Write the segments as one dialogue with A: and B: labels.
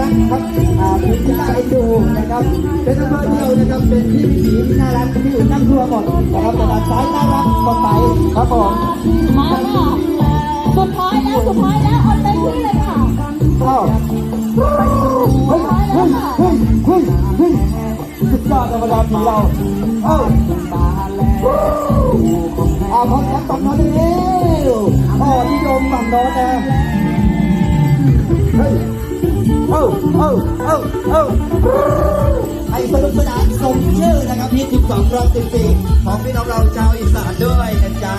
A: รักครับอ่าเป็นที่น่าเอ็นดูนะครับ เป็นอำเภอเดียวนะครับ เป็นที่วิถีที่น่ารักที่อยู่นั่งครัวหมดนะครับแต่ด้านซ้ายน่ารักคนไหนครับผม
B: มาค่ะสุดท้ายแล้วสุดท้ายแล้วเอาเต็มที่เลยค่ะ
A: ก็เฮ้ยเฮ้ยเฮ้ยเฮ้ยเฮ้ยเฮ้ยสุดยอดธรรมดาทีเราเอ้าอาพร้อมกันตบมือดิพ่อนิยมฝั่งโน้นนะเฮ้ย อ้าเอ้าเอ้าเอ้าให้สนุกสนานสมชื่อนะครับที่12รอบ14ของพี่น้องเราชาวอีสานด้วยนะจ๊ะ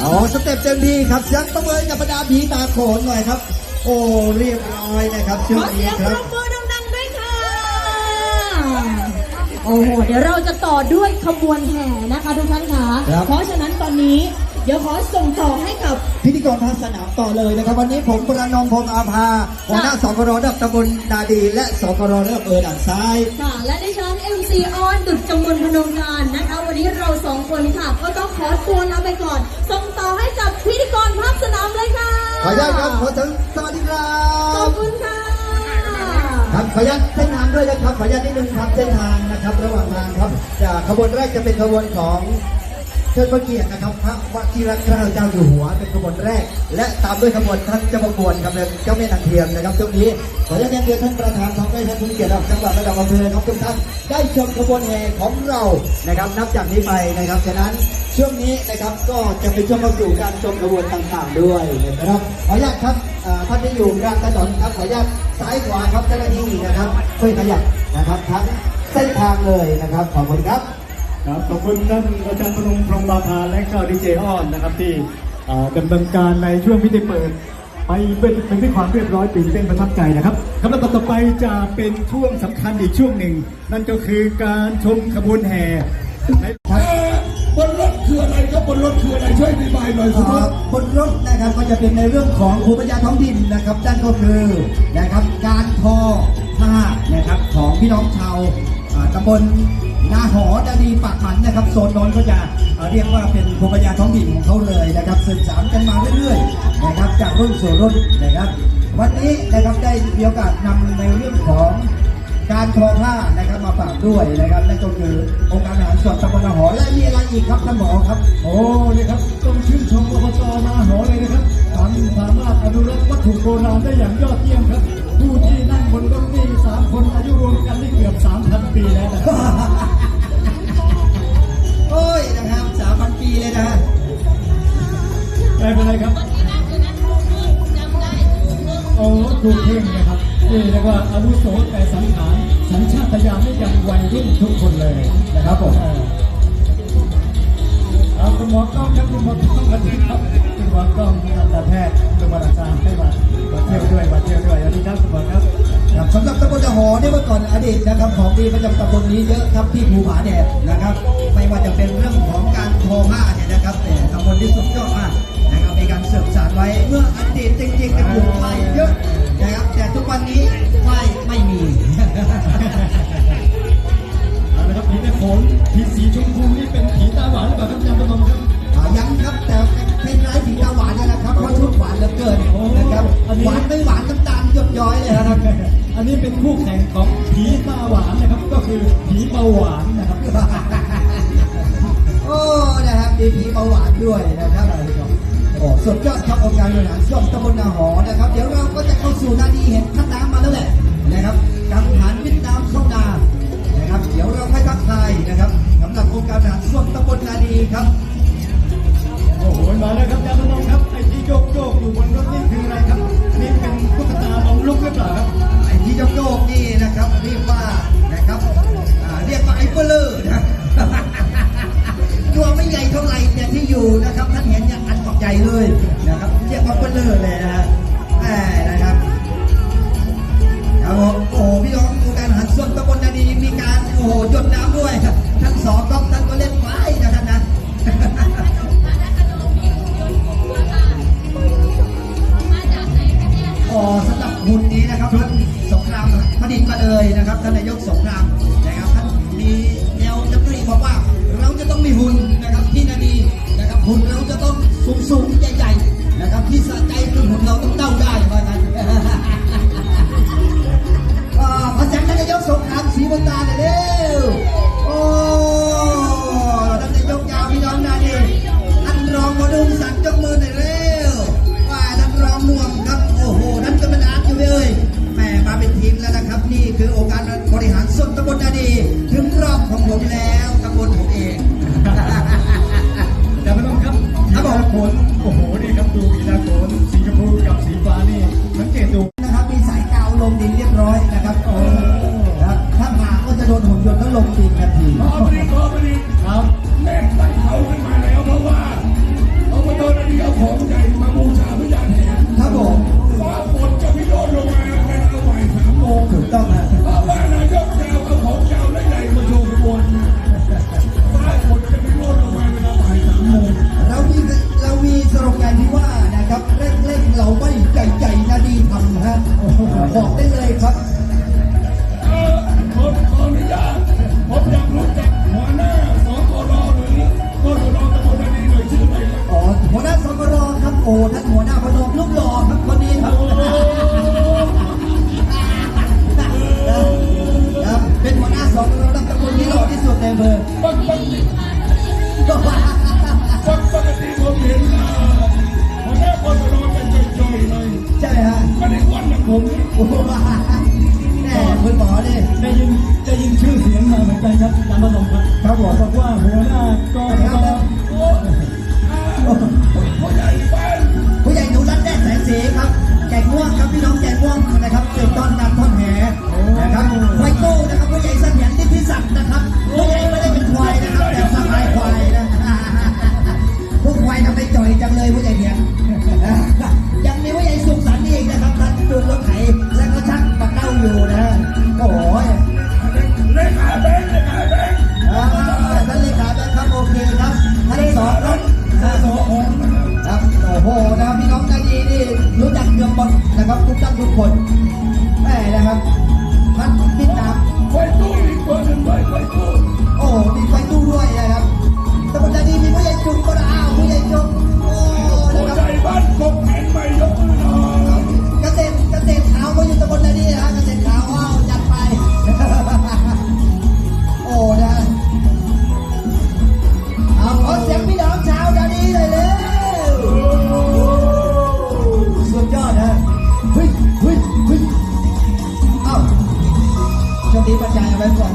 A: เอสเต็ปเต็มที่ครับเสียงประเมินกับบรรดาผีตาโขนหน่อยครับ โอ้เรียบร้อยนะครับ
B: ข
A: ช่ว
B: องเสี
A: นี้
B: ยง
A: ค
B: ปร
A: รับ บ
B: มือดังๆด้วยค่ะ โอ้โห เดี๋ยวเราจะต่อด้วยขบวนแห่นะคะทุกท่านค่ะเพราะฉะนั้นตอนนี้เดี๋ยวขอส่งต่อให้กับ
A: พิธีกรทางสนามต่อเลยนะครับ วันนี้ผมประนอมพงษ์อาภาหัวหน้าสกรดับตำบลนาดี และสกรดับเออด่านซ้าย
B: ค่ะ และดิฉัน MC ออนดุจจงมลพนมการนะคะ วันนี้เราสองคนค่ะ ก็ต้องขอตัวลาไปก่อน ส่งต่อให้กับ
A: ขออนุญาตครับขอถึงสวัสดีครั
B: ขอบบคุณค่ะ
A: ครับขออนุญาตเส้นทางด้วยนะครับขออนุญาตนิดนึงครับเส้นทางนะครับระหว่างทางครับจากขบวนแรกจะเป็นขบวนของเทิดพระเกียรตินะครับพระวชิรเกล้าเจ้าอยู่หัวเป็นขบวนแรก และตามด้วยขบวนท่านเจ้าประกวดครับเป็นเจ้าแม่นางเทียมนะครับช่วงนี้ขออนุญาตเรียนเชิญท่านประธานของได้ท่านผู้มีเกียรติระดับจังหวัดระดับอำเภอครับทุกท่านได้ชมขบวนแห่ของเรานะครับนับจากนี้ไปนะครับฉะนั้น ช่วงนี้นะครับก็จะเป็นช่วงเข้าสู่การชมขบวนต่างๆด้วยนะครับขออนุญาตครับท่านที่อยู่กลางถนนครับขออนุญาตซ้ายขวาครับเจ้าหน้าที่นะครับช่วยขยับนะครับทั้งเส้นทางเลยนะครับขอบคุณครับ
C: ครับขอบคุณท่านอาจารย์พนมพรหมบาภาและก็ดีเจอ้อนนะครับที่ดำเนินการในช่วงพิธีเปิดไปเป็นเป็นที่ความเรียบร้อยตื่นเต้นประทับใจนะครับคำต่อต่อไปจะเป็นช่วงสำคัญอีกช่วงหนึ่ง นั่นก็คือการชมขบวนแห่
D: ครับบนรถคืออะไรช่วยอธิบายหน่อยสุ
A: อ่า
D: ภาพ
A: บนรถนะครับก็จะเป็นในเรื่องของภูมิปัญญาท้องถิ่นนะครับนั่นก็คือนะครับการทอผ้านะครับของพี่น้องชาวอ่าตำบลนาหอดาดีปากหมันนะครับโซนนนก็จะเอ่อเรียกว่าเป็นภูมิปัญญาท้องถิ่นของเขาเลยนะครับสืบสานกันมาเรื่อยๆนะครับจากรุ่นสู่รุ่นนะครับ วันนี้นะครับได้มีโอกาสนำในเรื่องของ การทอผ้านะครับมาฝากด้วยนะครับนั่นก็คือองค์การอาหารส่วนตำบลนาหอและมีอะไรอีกครับท่านหมอครับ
C: โอ้นี่ครับต้องชื่นชมอบจนาหอเลยนะครับท่านสามารถอนุรักษ์วัตถุโบราณได้อย่างยอดเยี่ยมครับผู้ที่นั่งบนรถนี่สามคนอายุรวมกันนี่เกือบ3,000ปีแล้วนะครับ
A: โอ้ยนะครับสามพันปีเลยนะฮะ
C: ไม่เป็นไรครับโอ้ถูกเพ่งนะครับ นี่เรียกว่าอาวุโสแต่สังขารสัญชาตญาณนี่ยังวัยรุ่นทุกคนเลยนะครับผมเอาคุณหมอกล้องครับคุณหมอกล้องมาดีครับคุณหมอกล้องทันตแพทย์คุณหมออาจารย์ให้มามาเที่ยวด้วยมาเที่ยวด้วยสวัสดีครับคุณหมอครับ
A: ครับสำหรับตำบลนาหอเนี่ยเมื่อก่อนอดีตนะครับของดีประจำตำบลนี้เยอะครับที่ภูผาแดดนะครับ ไม่ว่าจะเป็นเรื่องของการทอผ้าเนี่ยนะครับแต่ตำบลที่สุดยอดมากนะครับมีการเสริมสานไว้เมื่ออดีตจริงๆเนี่ยปลูกไม้เยอะ นะครับแต่ทุกวันนี้ไม้ไม่มี
C: เอาละครับผีแม่โขนผีสีชมพูนี่เป็นผีตาหวานหรือเปล่าครับอาจารย์ประนมครับ
A: อ่ายังครับแต่เป็นร้ายสีตาหวานนี่แหละครับเพราะชุดหวานเหลือเกินนะครับหวานไม่หวานน้ำตาลหยดย้อยเลยนะครับ
C: อันนี้เป็นคู่แข่งของผีตาหวานนะครับ ก็คือผีเบาหวานนะครับ
A: โอ้นะครับมีผีเบาหวานด้วยนะครับโอ้สุดยอดครับองค์การบริหารส่วนตำบลนาหอนะครับ เดี๋ยวเราก็จะเข้าสู่นาดีเห็นท่าน้ำมาแล้วแหละนะครับกังหันวิทย์น้ำเข้านานะครับ เดี๋ยวเราให้ทักทายนะครับสำหรับองค์การบริหารส่วนตำบลนาดีครับ
C: โอ้โหมาแล้วครับอาจารย์พนมครับไอ้ที่โยกโยกอยู่บนรถนี่คืออะไรครับนี่เป็นตุ๊กตาลงลุกหรือเปล่าครับ
A: ไอ้ที่โยกๆนี่นะครับเรียกว่านะครับอ่าเรียกว่าไอ้เบลเลอร์นะตัวไม่ใหญ่เท่าไหร่แต่ที่อยู่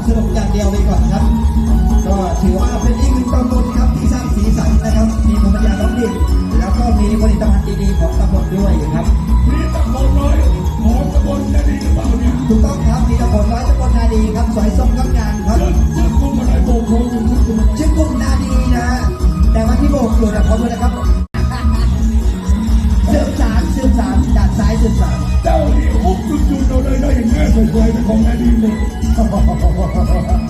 A: สนุกอย่างเดียวไปก่อ
C: นครับ ก็
A: ถื
D: อว่าเป็นอี
A: ก
D: หนึ่งตำบลครับ
A: ที่สร้า
D: ง
C: สี
A: สันนะครับ มีรรมชาติท้องถิ่นแล้วก็มีผลิตภัณฑ์ดีๆของตำบลด้วยครับ
D: มีตำบลน้อยของตำบลนาดีหรือเปล่าเนี่ย
A: ถูกต้องครับมีตำบลน้อยตำบลนาดีครับสวยสมกับงานครับ
D: ชื่อกุ้งอะไรโบกโบกชื่อกุ้
A: งนาดีนะ แต่ว่าที่โบกอยู่นะขอโทษนะครับเสืบสารสืบสาร
D: ดา
A: กสายเสื
D: บสา
A: รเจ้าเดี๋ยวอุ้มจุดเรา
D: เลยได้
C: อย่างง่า
A: ยสวยๆแต่ขอ
D: งนา
A: ดีเลย 哈哈哈哈哈哈。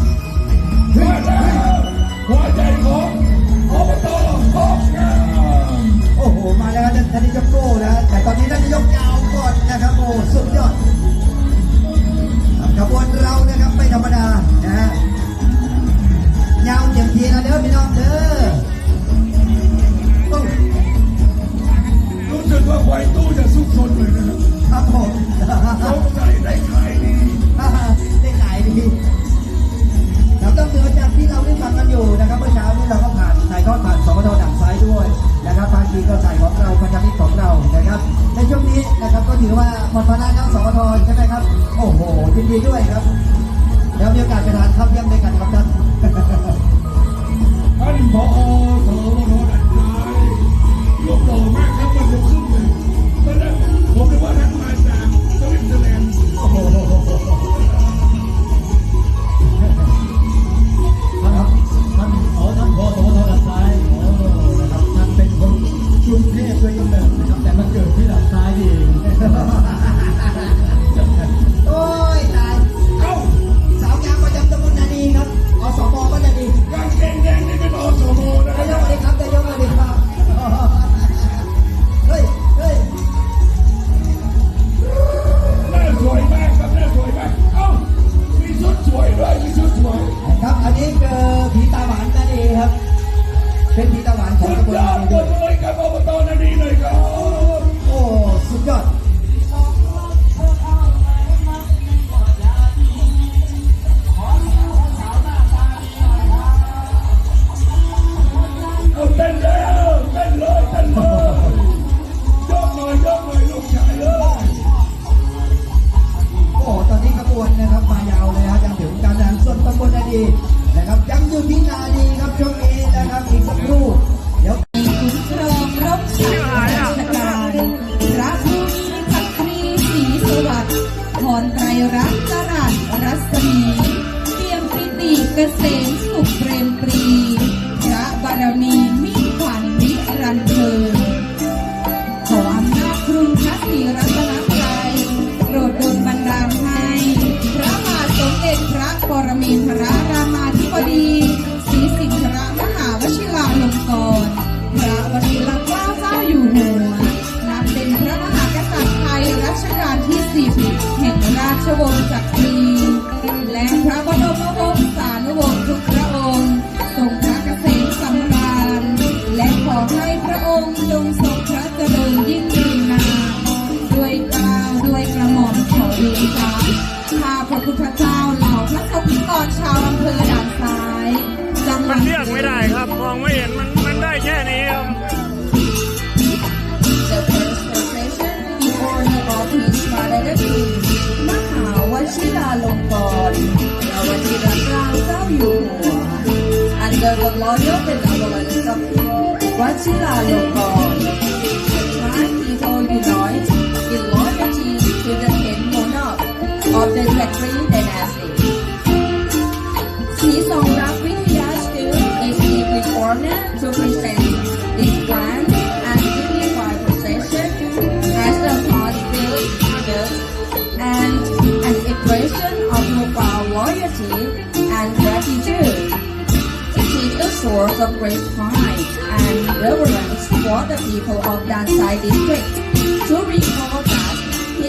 A: แล้ว
B: มีโอกาสไปทานข้าวเที่ยงด้วยกันครับท่านท่านผอ the Khetri dynasty. Is to present and as and an expression of loyalty and gratitude. It is a source of great pride and reverence for the people of Dansai district to recall that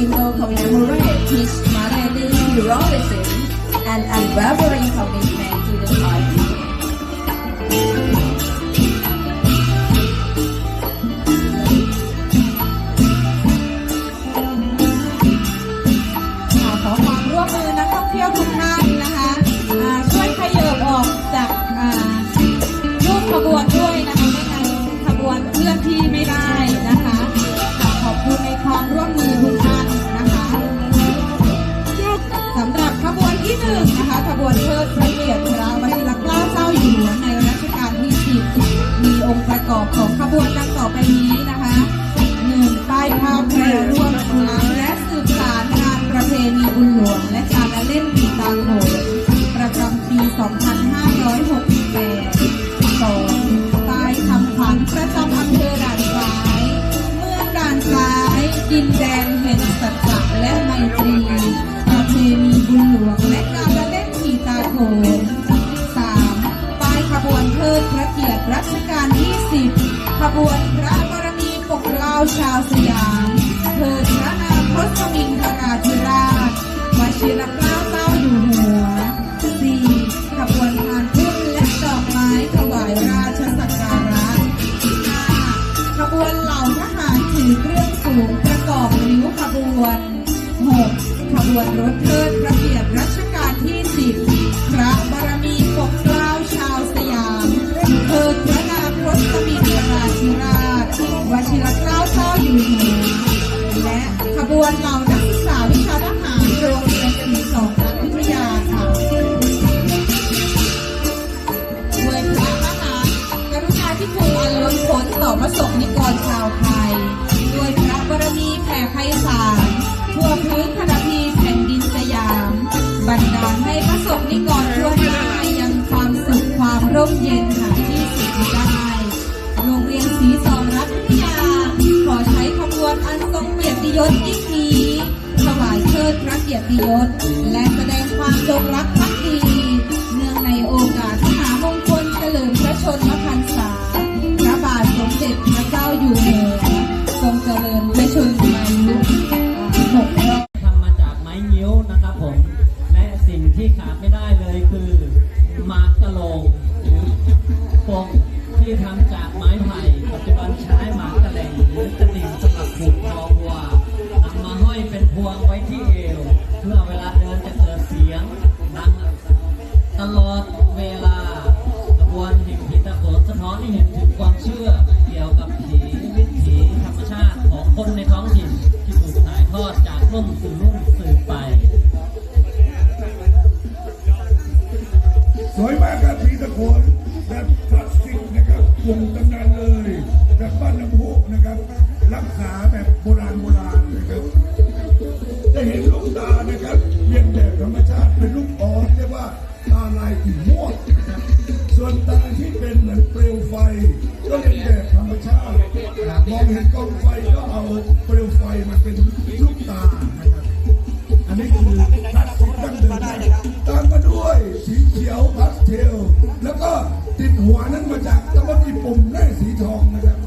B: Filipino Commemorates His Mother Robinson and Unwavering Commitment บวนดังต่อไปนี้นะคะหนึ่งป้ายภาพแพรร่วม สตมินราธิราชวชิรเก้าเจ้าอยู่หัวและขบวนเหล่านักศึกาวิชาทหารโรงรียนกมีสองรัฐวิทยาค่ะเวรพระหากรุณาที่คุณอันล้นพ้ต่อพสงนิกรชาวไทยด้วยพระบารมีแผ่ไพศาลทั่วพื้นพระพีแผ่ดินสยาม บันดาให้สงนิกรทั่วหน้ยังความสุขความร่มเย็นหาที่สุดได้ ยศยิ่งนี้ถวายเชิดพระเกียรติยศและแสดง้อง
E: ถิ่นที่ถูกถ่ายทอดจากร่
D: มสู่ลูก จากตำบลอีปุ่มแร่สีทองนะครับ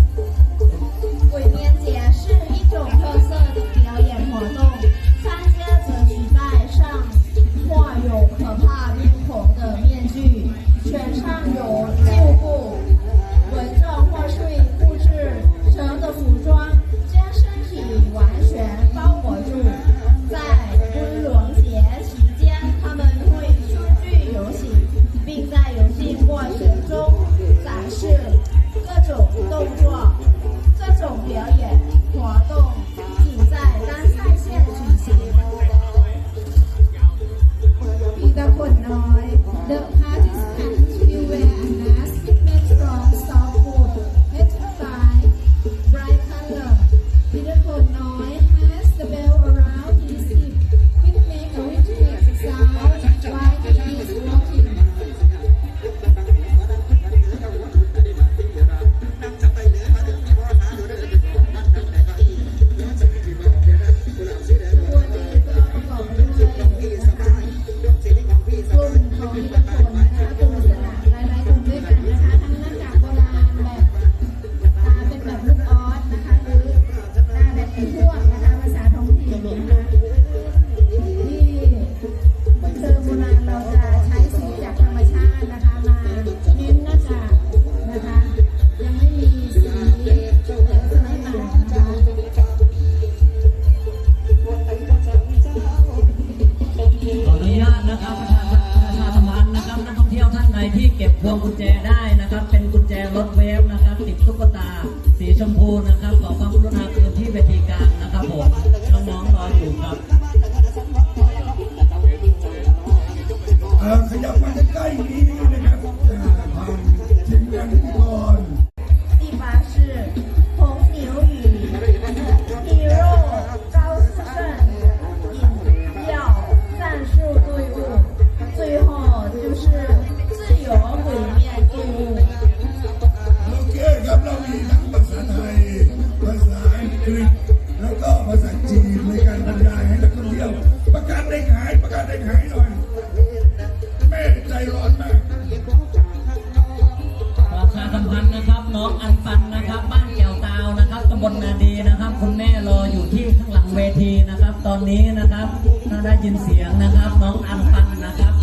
F: นะครับ น้องอัมปันนะครับ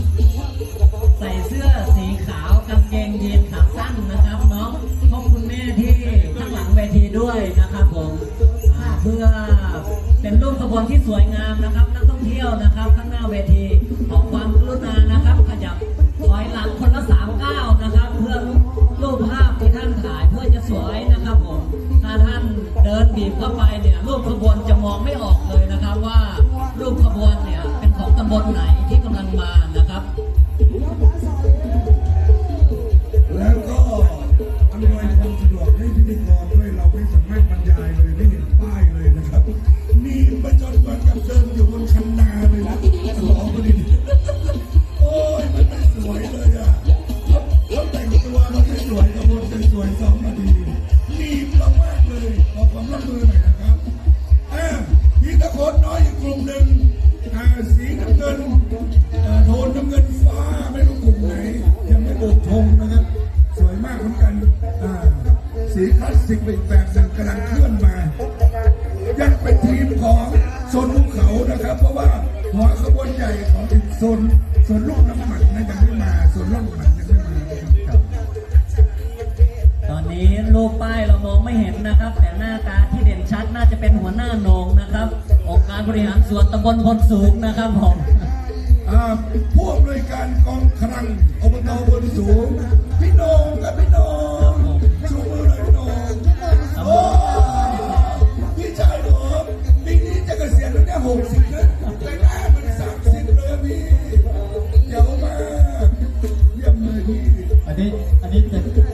F: ใส่เสื้
E: อสีขาวกาง
D: เกงยีนขา
E: สั้นนะครับน้องขอบคุณแม่ที่ข้างหลังเวทีด้วยนะครับผมเพื่อเป็นรูปขบวนที่สวยงามนะครับนักท่องเที่ยวนะครับ ข้างหน้าเวทีขอความรุณานะครับ ขยับถอยหลังคนละสามก้าวนะครับ เพื่อรูปภาพที่ท่านถ่ายเพื่อจะสวยนะครับผมถ้าท่านเดินบีบเข้าไปเนี่ยรูปขบวนจะมองไม่ออกเลยนะครับว่ารูปขบวนเนี่ย ของตำบลไหนที่กำลังมานะครับ
D: รูปป้ายเรามองไม่เห็นนะครับ
F: แต่หน้าตาที่เด่นชัดน่าจะเป็นหัวหน้าโหนงนะครับ องค์การบริหารส่วนตำบลพลสูงนะครับผม
E: อ่าผู้อำนวยการกองคลังอบตบนสูง พี่โหนงกับพี่โหนงชูมือหน่อยพี่โหนงโอ้พี่ชายผมปีนี้จะเกษียณแล้วเนี่ยหกสิบแล้วแต่หน้ามันสามสิบเลยพี่เดี๋ยวมากเยี่ยมเลยพี่
C: อันนี้อันนี้จะ